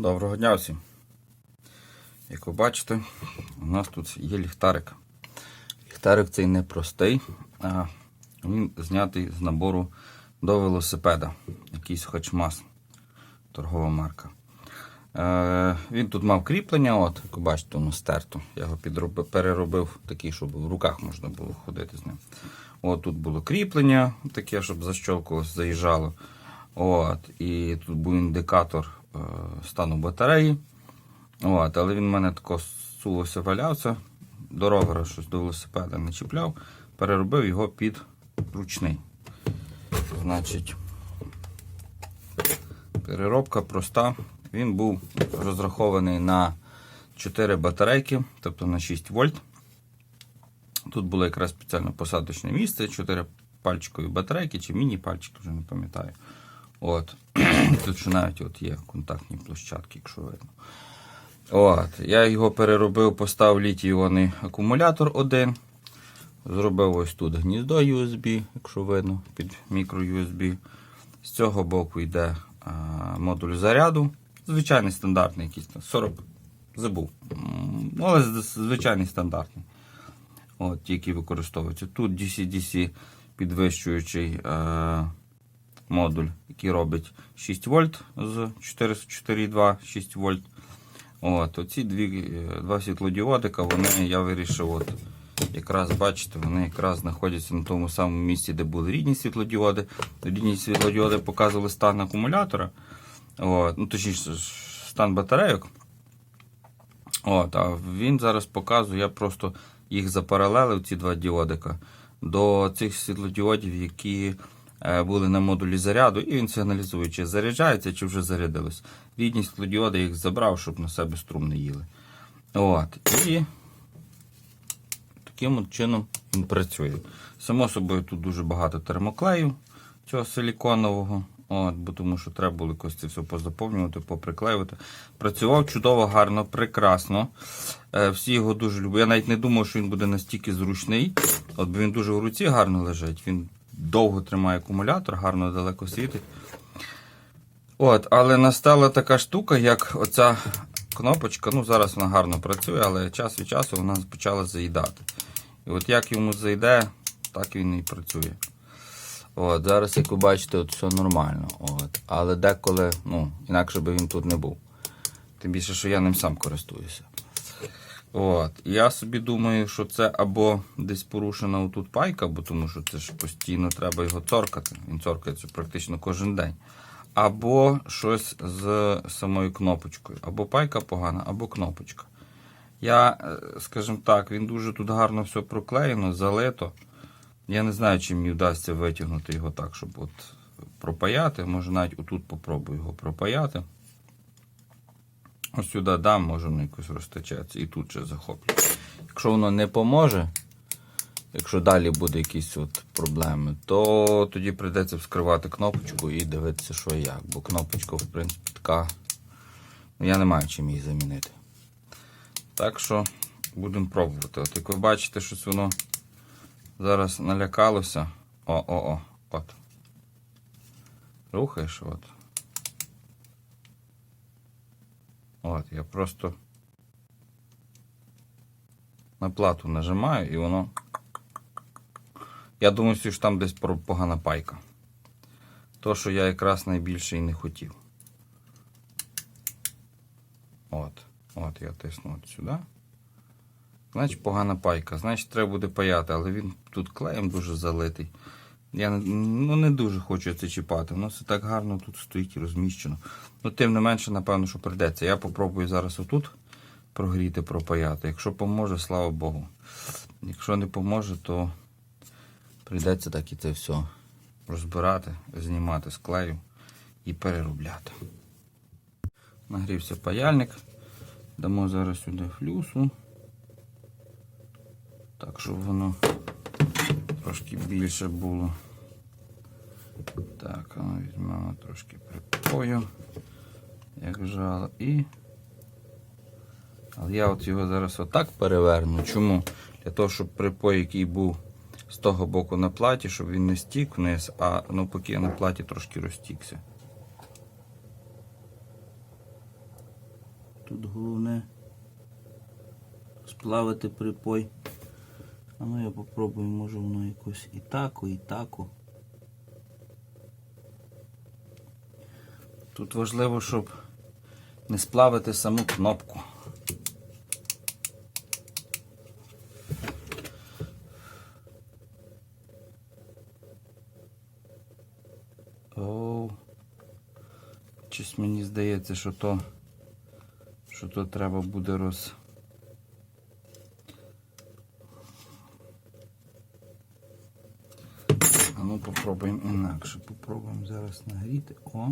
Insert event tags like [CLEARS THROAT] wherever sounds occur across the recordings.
Доброго дня всім. Як ви бачите, у нас тут є ліхтарик. Ліхтарик цей не простий, а він знятий з набору до велосипеда. Якийсь Хочмас, торгова марка. Е, він тут мав кріплення, от, як ви бачите, воно стерто. Я його підробив, переробив такий, щоб в руках можна було ходити з ним. От тут було кріплення, таке, щоб защолкувалось, заїжджало. От, і тут був індикатор стану батареї. От, але він в мене тако сулося, валявся. До ровера щось до велосипеда не чіпляв, переробив його під ручний. Значить, переробка проста. Він був розрахований на 4 батарейки, тобто на 6 вольт. Тут було якраз спеціально посадочне місце, 4 пальчикові батарейки чи міні-пальчики, вже не пам'ятаю. От. [CLEARS THROAT] Тут ще навіть от є контактні площадки, якщо видно. От. Я його переробив, поставив літій-іонний акумулятор один. Зробив ось тут гніздо USB, якщо видно, під мікро USB. З цього боку йде а, модуль заряду. Звичайний стандартний якийсь там 40. Забув. Ну, але звичайний стандартний. От, який використовується. Тут DC-DC підвищуючий е, модуль, який робить 6 вольт з 404,2 6 вольт. От, оці дві, е, два світлодіодика, вони я вирішив, от, якраз бачите, вони якраз знаходяться на тому самому місці, де були рідні світлодіоди. Рідні світлодіоди показували стан акумулятора, от, ну, точніше, стан батарейок. От, а він зараз показує, я просто їх запаралелив, ці два діодика, до цих світлодіодів, які були на модулі заряду, і він сигналізує, чи заряджається, чи вже зарядилось. Рідні світлодіоди їх забрав, щоб на себе струм не їли. От. І таким от чином він працює. Само собою, тут дуже багато термоклею цього силіконового. От, бо тому що треба було якось це все позаповнювати, поприклеювати. Працював чудово, гарно, прекрасно. Е, всі його дуже люблять. Я навіть не думав, що він буде настільки зручний. От, бо він дуже в руці гарно лежить. Він довго тримає акумулятор, гарно далеко світить. От, але настала така штука, як оця кнопочка. Ну, зараз вона гарно працює, але час від часу вона почала заїдати. І от як йому зайде, так він і працює. От, зараз, як ви бачите, от все нормально. От. Але деколи, ну, інакше би він тут не був. Тим більше, що я ним сам користуюся. От. Я собі думаю, що це або десь порушена отут пайка, бо тому що це ж постійно треба його цоркати. Він цоркається практично кожен день. Або щось з самою кнопочкою. Або пайка погана, або кнопочка. Я, е, скажімо так, він дуже тут гарно все проклеєно, залито. Я не знаю, чи мені вдасться витягнути його так, щоб от пропаяти. Може навіть отут попробую його пропаяти. Ось сюди дам, може воно якось розтечеться і тут ще захоплю. Якщо воно не поможе, якщо далі буде якісь от проблеми, то тоді прийдеться вскривати кнопочку і дивитися, що і як. Бо кнопочка, в принципі, така. ну, Я не маю чим її замінити. Так що будемо пробувати. От як ви бачите, щось воно зараз налякалося. О-о-о, от. Рухаєш, от. От, я просто на плату нажимаю і воно. Я думаю, що там десь погана пайка. То, що я якраз найбільше і не хотів. От. От я тисну от сюди. Значить, погана пайка. Значить, треба буде паяти, але він тут клеєм дуже залитий. Я ну, не дуже хочу це чіпати. Воно все так гарно тут стоїть і розміщено. Ну, тим не менше, напевно, що прийдеться. Я попробую зараз отут прогріти, пропаяти. Якщо поможе, слава Богу. Якщо не поможе, то прийдеться так і це все розбирати, знімати з клею і переробляти. Нагрівся паяльник. Дамо зараз сюди флюсу. Так, щоб воно трошки більше було. Так, а ну, візьмемо трошки припою, як жало, і. Але я от його зараз отак переверну. Чому? Для того, щоб припой, який був з того боку на платі, щоб він не стік вниз, а навпаки на платі трошки розтікся. Тут головне сплавити припой. А ну я попробую, може воно якось і тако, і тако. Тут важливо, щоб не сплавити саму кнопку. Оу. Щось мені здається, що то, що то треба буде роз. А ну попробуємо інакше. Попробуємо зараз нагріти. О.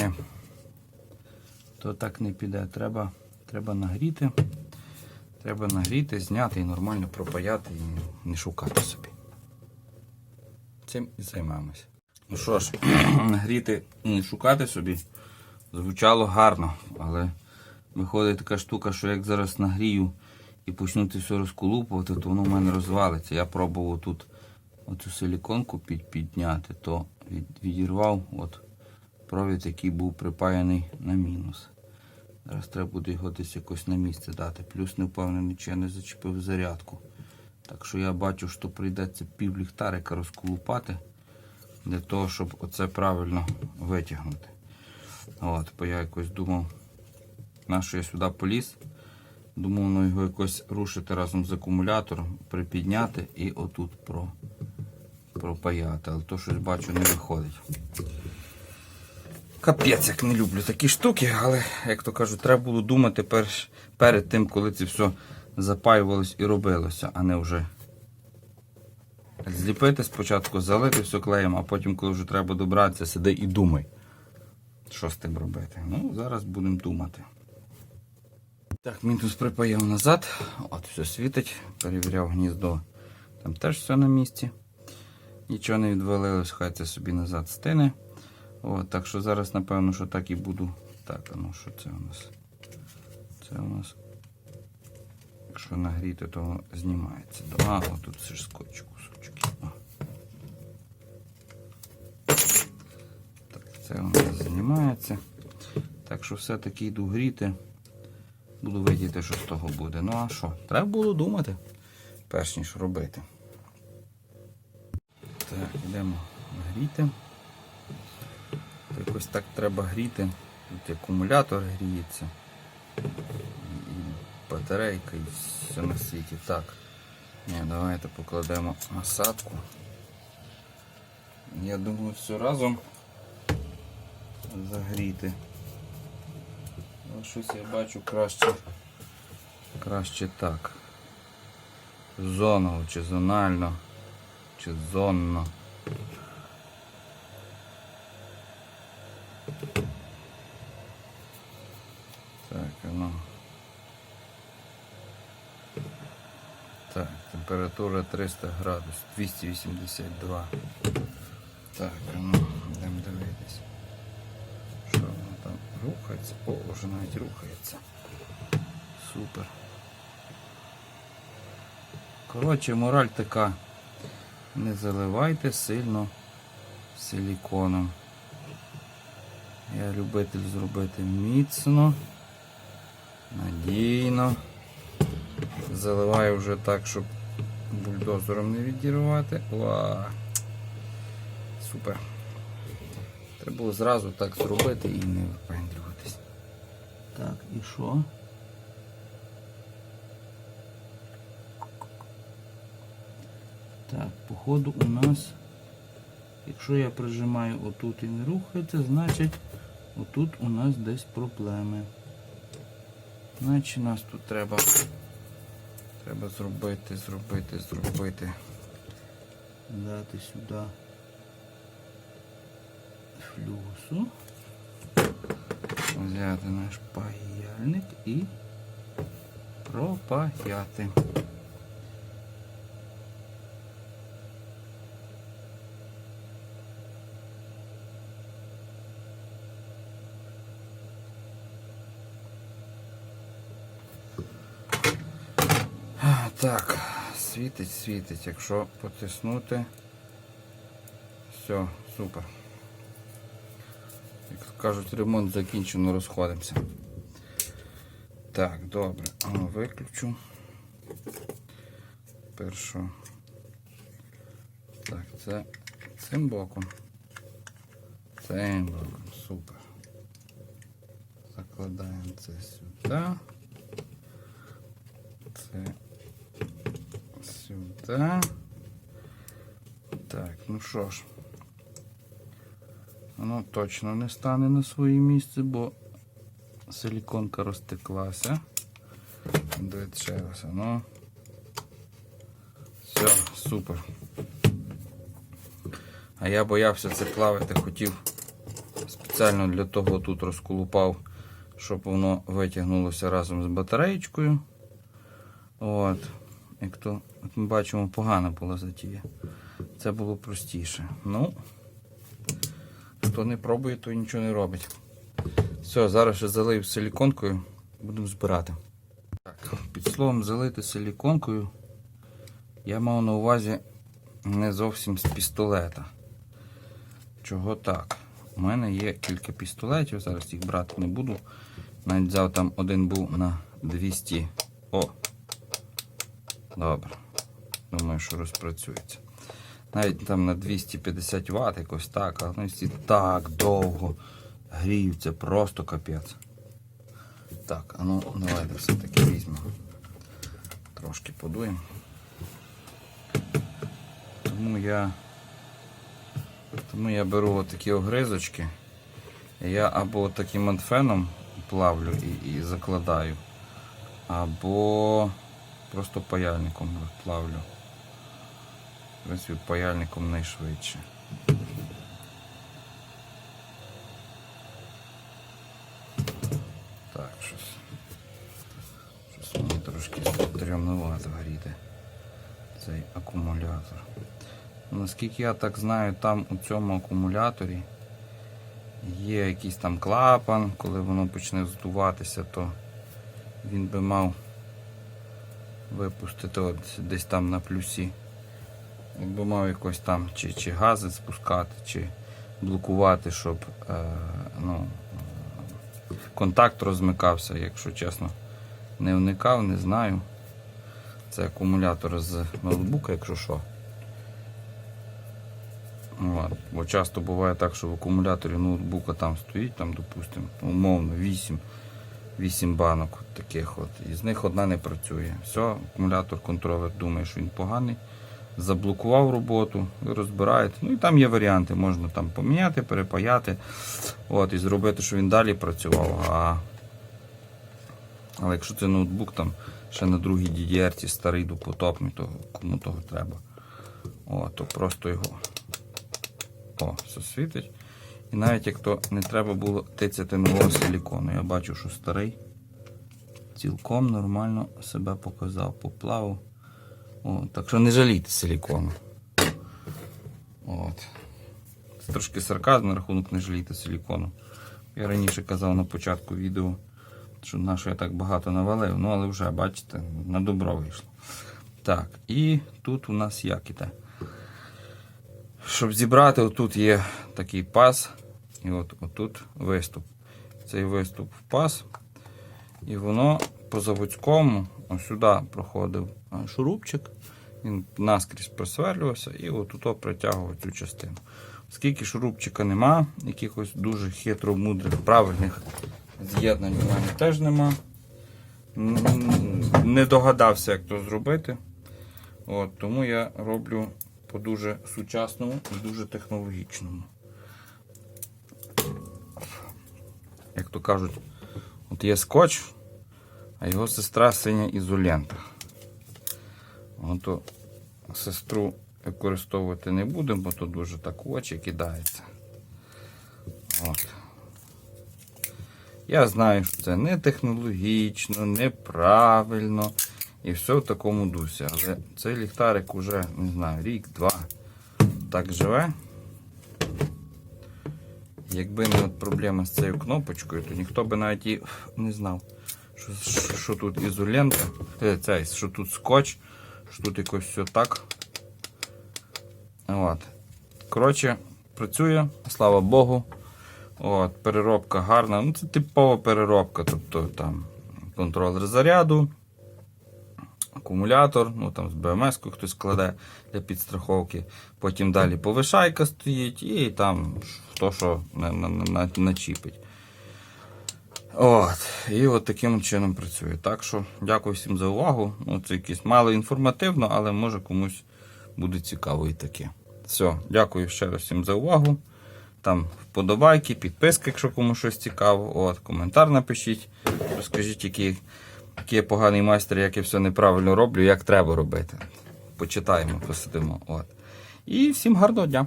Ні. То так не піде. Треба, треба нагріти. Треба нагріти, зняти і нормально пропаяти і не шукати собі. Цим і займаємося. Ну що ж, [CLEARS THROAT] нагріти і шукати собі звучало гарно, але виходить така штука, що як зараз нагрію і почну це все розколупувати, то воно в мене розвалиться. Я пробував тут оцю силіконку під, підняти, то від, відірвав от провід, який був припаяний на мінус. Зараз треба буде його десь якось на місце дати. Плюс не впевнений, чи я не зачепив зарядку. Так що я бачу, що прийдеться пів ліхтарика розколупати для того, щоб оце правильно витягнути. От, бо я якось думав, на що я сюди поліз. Думав, ну його якось рушити разом з акумулятором, припідняти і отут про, пропаяти. Але то щось бачу не виходить. Капець, як не люблю такі штуки, але, як то кажуть, треба було думати перш, перед тим, коли це все запаювалось і робилося, а не вже зліпити спочатку, залити все клеєм, а потім, коли вже треба добратися, сиди і думай, що з тим робити. Ну, зараз будемо думати. Так, мінус припаяв назад. От, все світить. Перевіряв гніздо. Там теж все на місці. Нічого не відвалилось, хай це собі назад стине. От, так що зараз, напевно, що так і буду. Так, ну що це у нас? Це у нас. Якщо нагріти, то знімається. А, отут все ж скотч кусочки. Це у нас знімається. Так що все-таки йду гріти. Буду видіти, що з того буде. Ну а що? Треба було думати, перш ніж робити. Так, йдемо гріти. Якось так треба гріти. Тут акумулятор гріється. І батарейка і все на світі. Так. Ні, давайте покладемо насадку. Я думаю, все разом загріти. Ну, щось я бачу краще. Краще так. Зоново чи зонально, чи зонно. Так, ну. Так, температура 300 градусів, 282. Так, ну, йдемо дивитись. Рухається? О, вже навіть рухається. Супер. Коротше, мораль така. Не заливайте сильно силіконом. Я любитель зробити міцно, надійно. Заливаю вже так, щоб бульдозером не відірвати. Ва! Супер. Треба було зразу так зробити і не випендрюватись. Так, і що? Так, походу у нас, якщо я прижимаю отут і не рухається, значить отут у нас десь проблеми. Значить нас тут треба, треба зробити, зробити, зробити. Дати сюди флюсу. Взяти наш паяльник і пропаяти. Так, світить, світить. Якщо потиснути. Все, супер. Як кажуть, ремонт закінчено, розходимося. Так, добре. Виключу. Першу. Так, це цим боком. Цим боком. Супер. Закладаємо це сюди. Це сюди. Так, ну що ж. Воно точно не стане на своє місце, бо силіконка розтеклася. Дивіться ще раз, ну. Все, супер. А я боявся це плавити, хотів спеціально для того тут розколупав, щоб воно витягнулося разом з батареєчкою. От. Як то, як ми бачимо, погана була затія. Це було простіше. Ну, хто не пробує, то нічого не робить. Все, зараз ще залив силіконкою, будемо збирати. Так, під словом залити силіконкою я мав на увазі не зовсім з пістолета. Чого так? У мене є кілька пістолетів, зараз їх брати не буду. Навіть взяв там один був на 200. О! Добре. Думаю, що розпрацюється. Навіть там на 250 Вт якось так, але вони всі так довго гріються, просто капець. Так, а ну давайте все-таки візьмемо. Трошки подуємо. Тому я тому я беру отакі огризочки. Я або таким антфеном плавлю і, і закладаю, або просто паяльником плавлю. В принципі, паяльником найшвидше. Так, щось. Щось мені трошки стрімнувато горіти цей акумулятор. Наскільки я так знаю, там у цьому акумуляторі є якийсь там клапан, коли воно почне здуватися, то він би мав випустити от десь там на плюсі. Якби мав якось там чи, чи гази спускати, чи блокувати, щоб е, ну, контакт розмикався, якщо чесно. Не вникав, не знаю. Це акумулятор з ноутбука, якщо що. От. Бо часто буває так, що в акумуляторі ноутбука там стоїть, там, допустимо, умовно 8, 8 банок таких от. І з них одна не працює. Все, акумулятор контролер думає, що він поганий. Заблокував роботу, ви розбираєте. Ну і там є варіанти, можна там поміняти, перепаяти от, і зробити, щоб він далі працював. А... Але якщо це ноутбук там ще на другій DDR старий допотопний, то кому того треба. О, то просто його о, все світить. І навіть як то не треба було тицяти нового силікону. Я бачу, що старий цілком нормально себе показав, поплавав. О, так що не жалійте силікону. От. Трошки сарказм на рахунок не жалійте силікону. Я раніше казав на початку відео, що на що я так багато навалив, ну але вже, бачите, на добро вийшло. Так, і тут у нас як іде. Щоб зібрати, отут є такий паз, і от отут виступ. Цей виступ в паз, і воно по заводському ось сюди проходив шурупчик, він наскрізь просверлювався і отут притягував цю частину. Оскільки шурупчика нема, якихось дуже хитро мудрих, правильних з'єднань у мене теж нема. Не догадався, як то зробити. От, тому я роблю по дуже сучасному і дуже технологічному. Як то кажуть, от є скотч, а його сестра синя ізолента. Ото сестру використовувати не будемо, бо то дуже так очі кидається. От. Я знаю, що це не технологічно, неправильно. І все в такому дусі. Але цей ліхтарик уже, не знаю, рік-два так живе. Якби не от проблема з цією кнопочкою, то ніхто би навіть і не знав, Що, що, тут ізолента, е, цей, що тут скотч, що тут якось все так. От. Коротше, працює, слава Богу. От, переробка гарна. Ну, це типова переробка. Тобто там контролер заряду, акумулятор, ну там з БМС хтось кладе для підстраховки. Потім далі повишайка стоїть і там хто що на, на, на, начіпить. От, і от таким чином працює. Так що дякую всім за увагу. Ну, це якесь мало інформативно, але може комусь буде цікаво і таке. Все, дякую ще раз всім за увагу. Там вподобайки, підписки, якщо комусь щось цікаво. От, коментар напишіть. Розкажіть, який, який я поганий майстер, як я все неправильно роблю, як треба робити. Почитаємо, посидимо. От. І всім гарного дня!